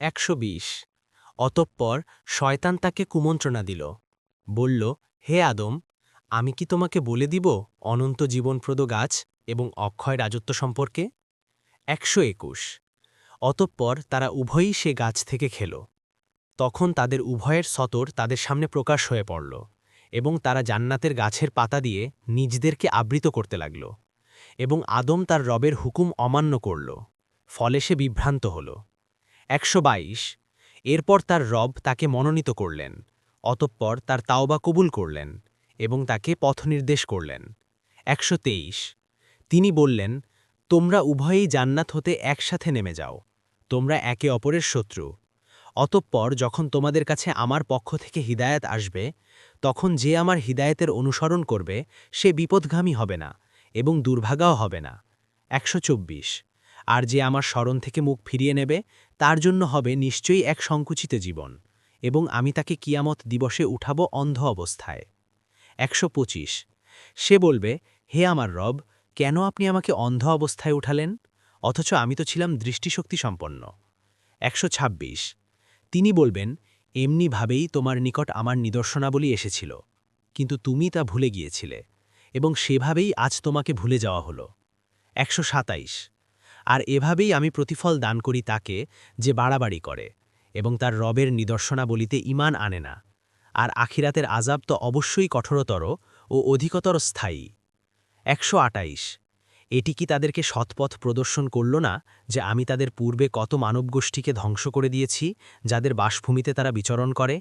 একশো অতঃপর শয়তান তাকে কুমন্ত্রণা দিল। বলল, হে আদম, আমি কি তোমাকে বলে দিব অনন্ত জীবনপ্রদ গাছ এবং অক্ষয় রাজত্ব সম্পর্কে? একশো একুশ। অতঃপর তারা উভয়ই সে গাছ থেকে খেল। তখন তাদের উভয়ের সতর তাদের সামনে প্রকাশ হয়ে পড়ল এবং তারা জান্নাতের গাছের পাতা দিয়ে নিজদেরকে আবৃত করতে লাগল এবং আদম তার রবের হুকুম অমান্য করল। ফলে সে বিভ্রান্ত হল। একশো বাইশ। এরপর তার রব তাকে মনোনীত করলেন, অতঃপর তার তাওবা কবুল করলেন এবং তাকে পথনির্দেশ করলেন। একশো তিনি বললেন, তোমরা উভয়েই জান্নাত হতে একসাথে নেমে যাও, তোমরা একে অপরের শত্রু। অতঃপর যখন তোমাদের কাছে আমার পক্ষ থেকে হিদায়াত আসবে, তখন যে আমার হিদায়তের অনুসরণ করবে, সে বিপদগামী হবে না এবং দুর্ভাগাও হবে না। একশো চব্বিশ। আর যে আমার স্মরণ থেকে মুখ ফিরিয়ে নেবে, তার জন্য হবে নিশ্চয়ই এক সংকুচিত জীবন, এবং আমি তাকে কিয়ামত দিবসে উঠাব অন্ধ অবস্থায়। একশো পঁচিশ। সে বলবে, হে আমার রব, কেন আপনি আমাকে অন্ধ অবস্থায় উঠালেন? অথচ আমি তো ছিলাম দৃষ্টিশক্তি সম্পন্ন। একশো তিনি বলবেন, এমনিভাবেই তোমার নিকট আমার নিদর্শনাবলী এসেছিল, কিন্তু তুমি তা ভুলে গিয়েছিলে, এবং সেভাবেই আজ তোমাকে ভুলে যাওয়া হলো। একশো আর এভাবেই আমি প্রতিফল দান করি তাকে যে বাড়াবাড়ি করে এবং তার রবের নিদর্শনাবলিতে ইমান আনে না। আর আখিরাতের আজাব তো অবশ্যই কঠোরতর ও অধিকতর স্থায়ী। একশো এটি কি তাদেরকে সৎপথ প্রদর্শন করল না যে আমি তাদের পূর্বে কত মানবগোষ্ঠীকে ধ্বংস করে দিয়েছি, যাদের বাসভূমিতে তারা বিচরণ করে?